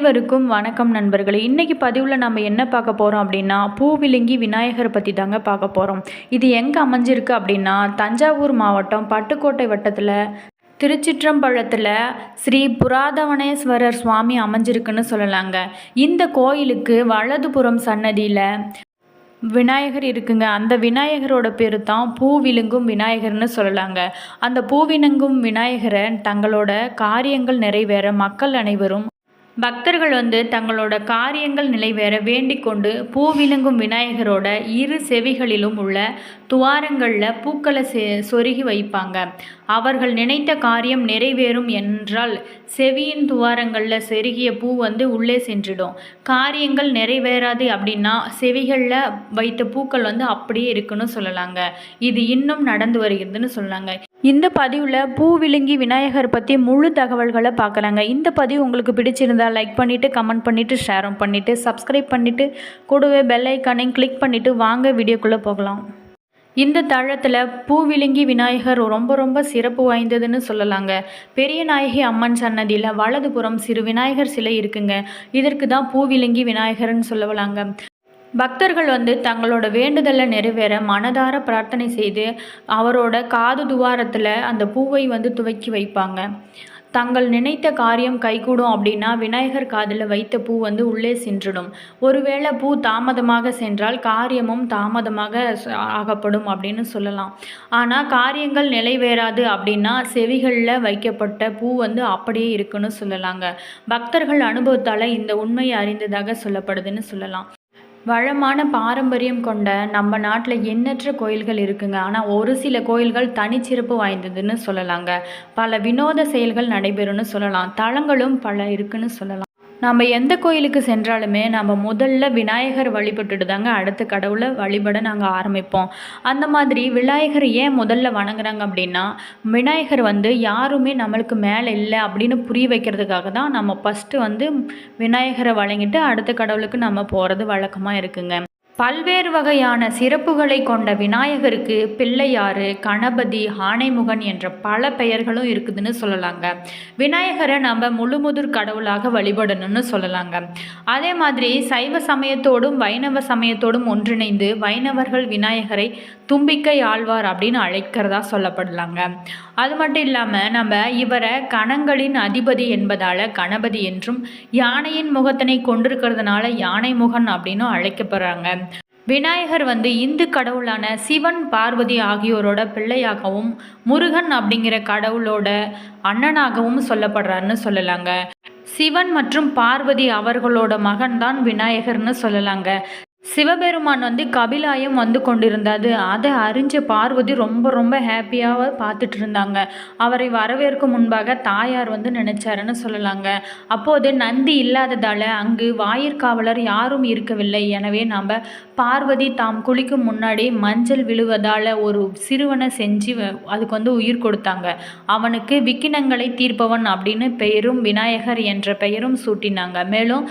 அனைவருக்கும் வணக்கம் நண்பர்களே. இன்றைக்கி பதிவில் நம்ம என்ன பார்க்க போகிறோம் அப்படின்னா பூவிலிங்கி விநாயகரை பற்றி தாங்க பார்க்க போகிறோம் இது எங்கே அமைஞ்சிருக்கு அப்படின்னா தஞ்சாவூர் மாவட்டம் பட்டுக்கோட்டை வட்டத்தில் திருச்சிற்றம்பழத்தில் ஸ்ரீ புராதவனேஸ்வரர் சுவாமி அமைஞ்சிருக்குன்னு சொல்லலாங்க. இந்த கோயிலுக்கு வலதுபுறம் சன்னதியில் விநாயகர் இருக்குங்க. அந்த விநாயகரோட பேர் தான் பூ விழுங்கும் விநாயகர்னு சொல்லலாங்க. அந்த பூவிழுங்கும் விநாயகரை தங்களோட காரியங்கள் நிறைவேற மக்கள் அனைவரும் பக்தர்கள் வந்து தங்களோட காரியங்கள் நிலைவேற வேண்டிக் கொண்டு பூவிழுங்கும் விநாயகரோட இரு செவிகளிலும் உள்ள துவாரங்களில் பூக்களை செ சொருகி வைப்பாங்க. அவர்கள் நினைத்த காரியம் நிறைவேறும் என்றால் செவியின் துவாரங்களில் செருகிய பூ வந்து உள்ளே சென்றிடும். காரியங்கள் நிறைவேறாது அப்படின்னா செவிகளில் வைத்த பூக்கள் வந்து அப்படியே இருக்குன்னு சொல்லலாங்க. இது இன்னும் நடந்து வருகிறதுன்னு சொல்லலாங்க. இந்த பதிவில் பூவிழுங்கி விநாயகர் பற்றி முழு தகவல்களை பார்க்குறாங்க இந்த பதிவு உங்களுக்கு பிடிச்சிருந்தா லைக் பண்ணிவிட்டு கமெண்ட் பண்ணிவிட்டு ஷேரும் பண்ணிவிட்டு சப்ஸ்கிரைப் பண்ணிவிட்டு கூடவே பெல் ஐக்கானையும் கிளிக் பண்ணிவிட்டு வாங்க வீடியோக்குள்ளே போகலாம். இந்த தளத்தில் பூவிழுங்கி விநாயகர் ரொம்ப ரொம்ப சிறப்பு வாய்ந்ததுன்னு சொல்லலாங்க. பெரிய நாயகி அம்மன் சன்னதியில் வலதுபுறம் சிறு விநாயகர் சிலை இருக்குங்க. இதற்கு தான் பூவிழுங்கி விநாயகர்னு சொல்லலாங்க. பக்தர்கள் வந்து தங்களோட வேண்டுதலை நிறைவேற மனதார பிரார்த்தனை செய்து அவரோட காது துவாரத்தில் அந்த பூவை வந்து துவக்கி வைப்பாங்க. தங்கள் நினைத்த காரியம் கைகூடும் அப்படின்னா விநாயகர் காதில் வைத்த பூ வந்து உள்ளே சென்றுடும். ஒருவேளை பூ தாமதமாக சென்றால் காரியமும் தாமதமாக ஆகப்படும் அப்படின்னு சொல்லலாம். ஆனால் காரியங்கள் நிலைவேறாது அப்படின்னா செவிகளில் வைக்கப்பட்ட பூ வந்து அப்படியே இருக்குன்னு சொல்லலாங்க. பக்தர்கள் அனுபவத்தால் இந்த உண்மையை அறிந்ததாக சொல்லப்படுதுன்னு சொல்லலாம். வளமான பாரம்பரியம் கொண்ட நம்ம நாட்டில் எண்ணற்ற கோயில்கள் இருக்குங்க. ஆனால் ஒரு சில கோயில்கள் தனிச்சிறப்பு வாய்ந்ததுன்னு சொல்லலாங்க. பல வினோத செயல்கள் நடைபெறும்னு சொல்லலாம். தளங்களும் பல இருக்குன்னு சொல்லலாம். நம்ம எந்த கோயிலுக்கு சென்றாலுமே நம்ம முதல்ல விநாயகர் வழிபட்டுட்டு தாங்க அடுத்த கடவுளை வழிபட நாங்கள் ஆரம்பிப்போம். அந்த மாதிரி விநாயகர் ஏன் முதல்ல வணங்குறாங்க அப்படின்னா விநாயகர் வந்து யாருமே நம்மளுக்கு மேலே இல்லை அப்படின்னு புரிய வைக்கிறதுக்காக தான் நம்ம ஃபஸ்ட்டு வந்து விநாயகரை வழங்கிட்டு அடுத்த கடவுளுக்கு நம்ம போகிறது வழக்கமாக இருக்குங்க. பல்வேறு வகையான சிறப்புகளை கொண்ட விநாயகருக்கு பிள்ளையாறு கணபதி ஆனைமுகன் என்ற பல பெயர்களும் இருக்குதுன்னு சொல்லலாங்க. விநாயகரை நம்ம முழுமுதிர் கடவுளாக வழிபடணும்னு சொல்லலாங்க. அதே மாதிரி சைவ சமயத்தோடும் வைணவ சமயத்தோடும் ஒன்றிணைந்து வைணவர்கள் விநாயகரை தும்பிக்கை ஆழ்வார் அப்படின்னு அழைக்கிறதா சொல்லப்படலாங்க. அது மட்டும் இல்லாமல் நம்ம இவரை கணங்களின் அதிபதி என்பதால் கணபதி என்றும் யானையின் முகத்தினை கொண்டிருக்கிறதுனால யானை முகன் அப்படின்னும் அழைக்கப்படுறாங்க. விநாயகர் வந்து இந்து கடவுளான சிவன் பார்வதி ஆகியோரோட பிள்ளையாகவும் முருகன் அப்படிங்கிற கடவுளோட அண்ணனாகவும் சொல்லப்படுறாருன்னு சொல்லலாங்க. சிவன் மற்றும் பார்வதி அவர்களோட மகன்தான் விநாயகர்னு சொல்லலாங்க. சிவபெருமான் வந்து கபிலாயம் வந்து கொண்டிருந்தது அதை அறிஞ்ச பார்வதி ரொம்ப ரொம்ப ஹாப்பியாக பார்த்துட்டு இருந்தாங்க. அவரை வரவேற்கும் முன்பாக தாயார் வந்து நினைச்சாருன்னு சொல்லலாங்க. அப்போது நந்தி இல்லாததால் அங்கு வாயிற்காவலர் யாரும் இருக்கவில்லை. எனவே நாம் பார்வதி தாம் குளிக்கும் முன்னாடி மஞ்சள் விழுவதால் ஒரு சிறுவனை செஞ்சு அதுக்கு வந்து உயிர் கொடுத்தாங்க. அவனுக்கு விக்கினங்களை தீர்ப்பவன் அப்படின்னு பெயரும் விநாயகர் என்ற பெயரும் சூட்டினாங்க. மேலும்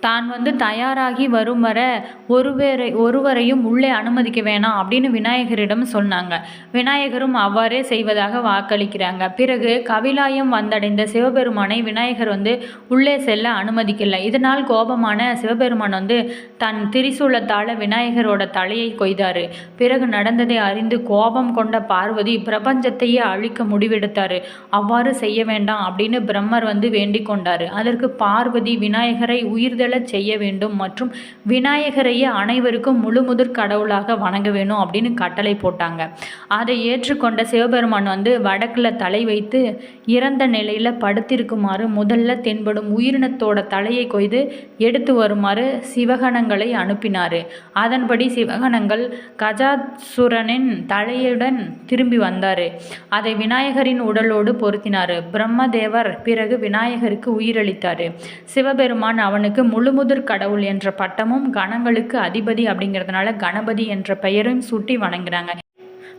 தான் வந்து தயாராகி வரும் வர ஒருவரை ஒருவரையும் உள்ளே அனுமதிக்க வேணாம் அப்படின்னு விநாயகரிடம் சொன்னாங்க. விநாயகரும் அவ்வாறே செய்வதாக வாக்களிக்கிறாங்க. பிறகு கவிலாயம் வந்தடைந்த சிவபெருமானை விநாயகர் வந்து உள்ளே செல்ல அனுமதிக்கல. இதனால் கோபமான சிவபெருமான் வந்து தன் திரிசூலத்தால் விநாயகரோட தலையை கொய்தாரு. பிறகு நடந்ததை அறிந்து கோபம் கொண்ட பார்வதி பிரபஞ்சத்தையே அழிக்க முடிவெடுத்தாரு. அவ்வாறு செய்ய வேண்டாம் அப்படின்னு பிரம்மர் வந்து வேண்டிக் கொண்டாரு. அதற்கு பார்வதி விநாயகரை உயிர்தல் நிகழச் செய்ய வேண்டும் மற்றும் விநாயகரையே அனைவருக்கும் முழுமுதற் கடவுளாக வணங்க வேணும் அப்படின்னு கட்டளை போட்டாங்க. அதை ஏற்றுக்கொண்ட சிவபெருமான் வந்து வடக்கில் தலை வைத்து இறந்த நிலையில் படுத்திருக்குமாறு முதல்ல தென்படும் உயிரினத்தோட தலையை கொய்து எடுத்து வருமாறு சிவகணங்களை அனுப்பினார். அதன்படி சிவகணங்கள் கஜாசுரனின் தலையுடன் திரும்பி வந்தார். அதை விநாயகரின் உடலோடு பொருத்தினார். பிரம்மதேவர் பிறகு விநாயகருக்கு உயிரளித்தார். சிவபெருமான் அவனுக்கு முழுமுதிர் கடவுள் என்ற பட்டமும் கணங்களுக்கு அதிபதி அப்படிங்கிறதுனால கணபதி என்ற பெயரும் சூட்டி வணங்குறாங்க.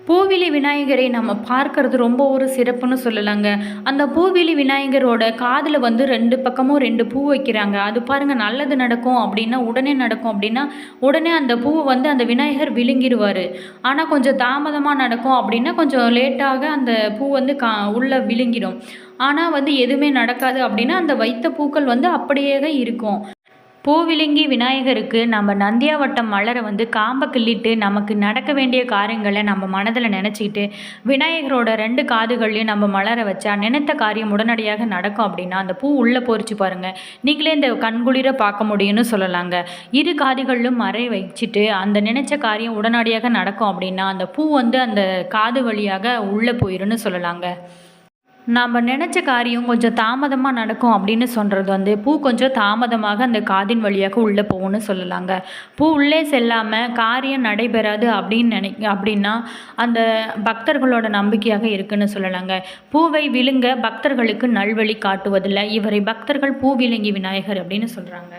பூவிலி விநாயகரை நம்ம பார்க்கறது ரொம்ப ஒரு சிறப்புன்னு சொல்லலாங்க. அந்த பூவிலி விநாயகரோட காதில் வந்து ரெண்டு பக்கமும் ரெண்டு பூ வைக்கிறாங்க. அது பாருங்கள் நல்லது நடக்கும் அப்படின்னா உடனே நடக்கும் அப்படின்னா உடனே அந்த பூவை வந்து அந்த விநாயகர் விழுங்கிடுவார் ஆனால் கொஞ்சம் தாமதமாக நடக்கும் அப்படின்னா கொஞ்சம் லேட்டாக அந்த பூ வந்து கா உள்ளே விழுங்கிடும் ஆனால் வந்து எதுவுமே நடக்காது அப்படின்னா அந்த வைத்த பூக்கள் வந்து அப்படியே இருக்கும். பூவிலிங்கி விநாயகருக்கு நம்ம நந்தியாவட்டம் மலரை வந்து காம்பை கிள்ளிட்டு நமக்கு நடக்க வேண்டிய காரியங்களை நம்ம மனதில் நினச்சிக்கிட்டு விநாயகரோட ரெண்டு காதுகள்லையும் நம்ம மலரை வச்சா நினைத்த காரியம் உடனடியாக நடக்கும் அப்படின்னா அந்த பூ உள்ளே பொறிச்சு பாருங்கள் நீங்களே இந்த கண்குளிர பார்க்க முடியும்னு சொல்லலாங்க. இரு காதுகளிலும் மறை வச்சுட்டு அந்த நினைச்ச காரியம் உடனடியாக நடக்கும் அப்படின்னா அந்த பூ வந்து அந்த காது வழியாக உள்ளே போயிருன்னு சொல்லலாங்க. நாம் நினச்ச காரியம் கொஞ்சம் தாமதமாக நடக்கும் அப்படின்னு சொல்கிறது வந்து பூ கொஞ்சம் தாமதமாக அந்த காதின் வழியாக உள்ளே போகும்னு சொல்லலாங்க. பூ உள்ளே செல்லாமல் காரியம் நடைபெறாது அப்படின்னு நினை அப்படின்னா அந்த பக்தர்களோட நம்பிக்கையாக இருக்குன்னு சொல்லலாங்க. பூவை விழுங்க பக்தர்களுக்கு நல்வழி காட்டுவதில்லை. இவரை பக்தர்கள் பூ விழுங்கி விநாயகர் அப்படின்னு சொல்கிறாங்க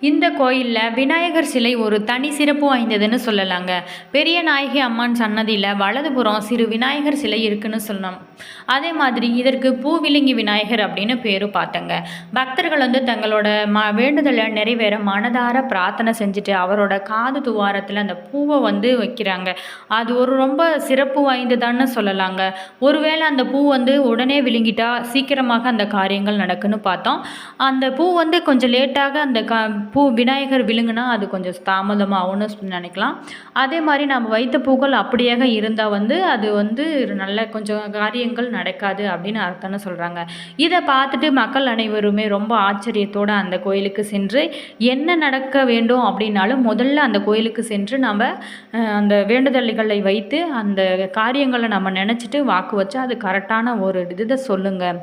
இந்த கோயிலில் விநாயகர் சிலை ஒரு தனி சிறப்பு வாய்ந்ததுன்னு சொல்லலாங்க. பெரிய நாயகி அம்மான் சன்னதியில் வலதுபுறம் சிறு விநாயகர் சிலை இருக்குன்னு சொல்லணும். அதே மாதிரி இதற்கு பூவிலிங்கி விநாயகர் அப்படின்னு பேர் பார்த்தங்க. பக்தர்கள் வந்து தங்களோட ம வேண்டுதலை நிறைவேற மனதார பிரார்த்தனை செஞ்சுட்டு அவரோட காது துவாரத்தில் அந்த பூவை வந்து வைக்கிறாங்க. அது ஒரு ரொம்ப சிறப்பு வாய்ந்ததான்னு சொல்லலாங்க. ஒருவேளை அந்த பூ வந்து உடனே விழுங்கிட்டா சீக்கிரமாக அந்த காரியங்கள் நடக்குன்னு பார்த்தோம். அந்த பூ வந்து கொஞ்சம் லேட்டாக அந்த க பூ விநாயகர் விழுங்குனா அது கொஞ்சம் தாமதமாகும்னு நினைக்கலாம். அதே மாதிரி நம்ம வைத்த பூக்கள் அப்படியாக இருந்தால் வந்து அது வந்து நல்ல கொஞ்சம் காரியங்கள் நடக்காது அப்படின்னு அர்த்தம்னு சொல்கிறாங்க இதை பார்த்துட்டு மக்கள் அனைவருமே ரொம்ப ஆச்சரியத்தோடு அந்த கோயிலுக்கு சென்று என்ன நடக்க வேண்டும் அப்படின்னாலும் முதல்ல அந்த கோயிலுக்கு சென்று நம்ம அந்த வேண்டுதல்களை வைத்து அந்த காரியங்களை நம்ம நினச்சிட்டு வாக்கு வச்சு அது கரெக்டான ஒரு இதை சொல்லுங்கள்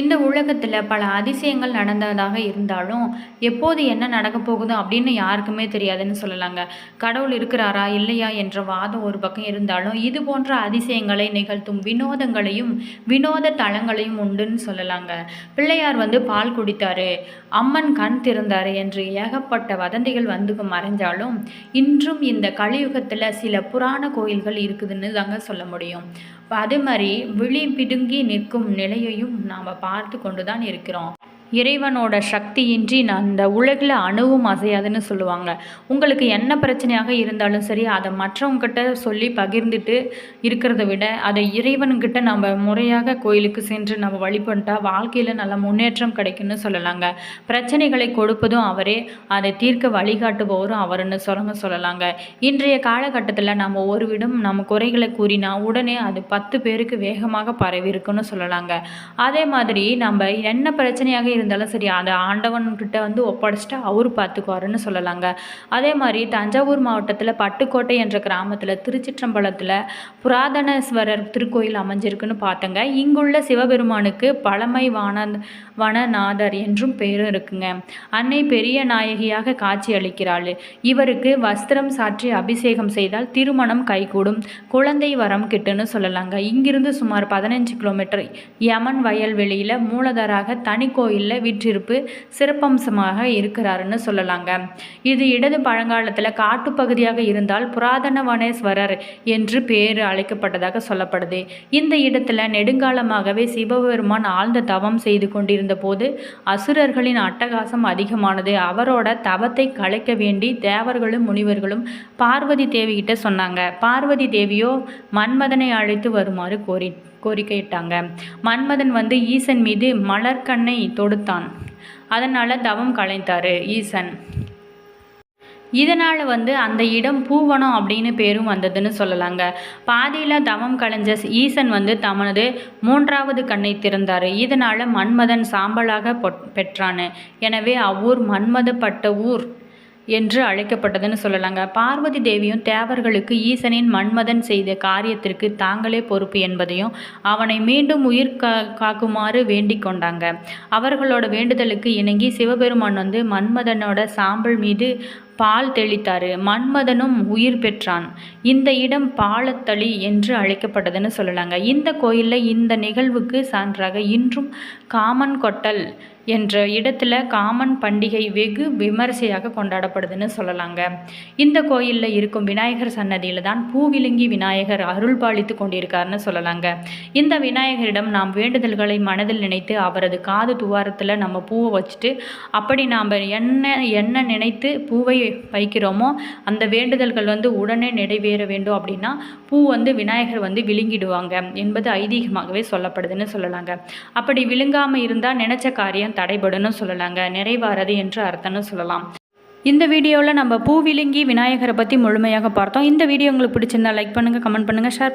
இந்த உலகத்தில் பல அதிசயங்கள் நடந்ததாக இருந்தாலும் எப்போது என்ன நடக்க போகுது அப்படின்னு யாருக்குமே தெரியாதுன்னு சொல்லலாங்க. கடவுள் இருக்கிறாரா இல்லையா என்ற வாதம் ஒரு பக்கம் இருந்தாலும் இது போன்ற அதிசயங்களை நிகழ்த்தும் வினோதங்களையும் வினோத தளங்களையும் உண்டுன்னு சொல்லலாங்க. பிள்ளையார் வந்து பால் குடித்தாரு. அம்மன் கண் திறந்தாரு என்று ஏகப்பட்ட வதந்திகள் வந்து மறைஞ்சாலும் இன்றும் இந்த கலியுகத்தில் சில புராண கோயில்கள் இருக்குதுன்னு தாங்க சொல்ல முடியும். அதே மாதிரி விழி பிடுங்கி நிற்கும் நிலையையும் நாம் பார்த்து கொண்டு தான் இருக்கிறோம். இறைவனோட சக்தியின்றி நான் இந்த உலகில் அணுவும் அசையாதுன்னு சொல்லுவாங்க. உங்களுக்கு என்ன பிரச்சனையாக இருந்தாலும் சரி அதை மற்றவங்ககிட்ட சொல்லி பகிர்ந்துட்டு இருக்கிறத விட அதை இறைவன்கிட்ட நம்ம முறையாக கோயிலுக்கு சென்று நம்ம வழிபட்டால் வாழ்க்கையில் நல்ல முன்னேற்றம் கிடைக்கும்னு சொல்லலாங்க. பிரச்சனைகளை கொடுப்பதும் அவரே அதை தீர்க்க வழிகாட்டுபவரும் அவருன்னு சொல்லுங்க சொல்லலாங்க. இன்றைய காலகட்டத்தில் நம்ம ஒரு விடம் நம்ம குறைகளை கூறினா உடனே அது பத்து பேருக்கு வேகமாக பரவி இருக்குன்னு சொல்லலாங்க. அதே மாதிரி நம்ம என்ன பிரச்சனையாக இருந்தாலும் சரி அதை ஆண்டவன்கிட்ட வந்து ஒப்படைச்சிட்டு அவர் பார்த்துக்குவாருன்னு சொல்லலாங்க. அதே மாதிரி தஞ்சாவூர் மாவட்டத்தில் பட்டுக்கோட்டை என்ற கிராமத்தில் திருச்சிற்றம்பலத்தில் புராதனேஸ்வரர் திருக்கோயில் அமைஞ்சிருக்குன்னு பார்த்தங்க. இங்குள்ள சிவபெருமானுக்கு பழமை வான வனநாதர் என்றும் பேரும் இருக்குங்க. அன்னை பெரிய நாயகியாக காட்சி அளிக்கிறாள். இவருக்கு வஸ்திரம் சாற்றி அபிஷேகம் செய்தால் திருமணம் கைகூடும். குழந்தை வரம் கிட்டுன்னு சொல்லலாங்க. இங்கிருந்து சுமார் பதினஞ்சு கிலோமீட்டர் யமன் வயல்வெளியில் மூலதராக தனி கோயிலில் வீற்றிருப்பு சிறப்பம்சமாக இருக்கிறாருன்னு சொல்லலாங்க. இது இடது பழங்காலத்தில் காட்டுப்பகுதியாக இருந்தால் புராதனவனேஸ்வரர் என்று பேர் அழைக்கப்பட்டதாக சொல்லப்படுது. இந்த இடத்துல நெடுங்காலமாகவே சிவபெருமான் ஆழ்ந்த தவம் செய்து கொண்டிருந்த போது அசுரர்களின் அட்டகாசம் அதிகமானது. அவரோட தவத்தை கலைக்க வேண்டி தேவர்களும் முனிவர்களும் பார்வதி தேவிகிட்ட சொன்னாங்க. பார்வதி தேவியோ மன்மதனை அழைத்து வருமாறு கோரி கோரிக்கையிட்டாங்க. மன்மதன் வந்து ஈசன் மீது மலர்கண்ணை தொடுத்தான். அதனால் தவம் கலைந்தார் ஈசன். இதனால் வந்து அந்த இடம் பூவனம் அப்படின்னு பேரும் வந்ததுன்னு சொல்லலாங்க. பாதியில் தவம் கலைஞ்ச ஈசன் வந்து தமனது மூன்றாவது கண்ணை திறந்தார். இதனால் மன்மதன் சாம்பலாக பெற்றான். எனவே அவ்வூர் மன்மதப்பட்ட ஊர். என்று அழைக்கப்பட்டதுன்னு சொல்லலாங்க. பார்வதி தேவியும் தேவர்களுக்கு ஈசனின் மன்மதன் செய்த காரியத்திற்கு தாங்களே பொறுப்பு என்பதையும் அவனை மீண்டும் உயிர் கா காக்குமாறு வேண்டிக் கொண்டாங்க. அவர்களோட வேண்டுதலுக்கு இணங்கி சிவபெருமான் வந்து மன்மதனோட சாம்பல் மீது பால் தெளித்தார். மன்மதனும் உயிர் பெற்றான். இந்த இடம் பாலத்தளி என்று அழைக்கப்பட்டதுன்னு சொல்லலாங்க. இந்த கோயிலில் இந்த நிகழ்வுக்கு சான்றாக இன்றும் காமன் கொட்டல் என்ற இடத்துல காமன் பண்டிகை வெகு விமரிசையாக கொண்டாடப்படுதுன்னு சொல்லலாங்க. இந்த கோயிலில் இருக்கும் விநாயகர் சன்னதியில் தான் பூவிலுங்கி விநாயகர் அருள் பாலித்து கொண்டிருக்காருன்னு சொல்லலாங்க. இந்த விநாயகரிடம் நாம் வேண்டுதல்களை மனதில் நினைத்து அவரது காது துவாரத்தில் நம்ம பூவை வச்சுட்டு அப்படி நாம் என்ன என்ன நினைத்து பூவை வைக்கிறோமோ அந்த வேண்டுதல்கள் வந்து உடனே நிறைவேற வேண்டும் அப்படின்னா பூ வந்து விநாயகர் வந்து விழுங்கிடுவாங்க என்பது ஐதீகமாகவே சொல்லப்படுதுன்னு சொல்லலாங்க. அப்படி விழுங்காமல் இருந்தால் நினச்ச காரியம் தடைபடுன்னு சொல்லலாங்க. நிறைவாரது என்று அர்த்தம்னு சொல்லலாம். இந்த வீடியோவில் நம்ம பூவிலுங்கி விநாயகரை பற்றி முழுமையாக பார்த்தோம். இந்த வீடியோ உங்களுக்கு பிடிச்சிருந்தா லைக் பண்ணுங்கள் கமெண்ட் பண்ணுங்கள் ஷேர்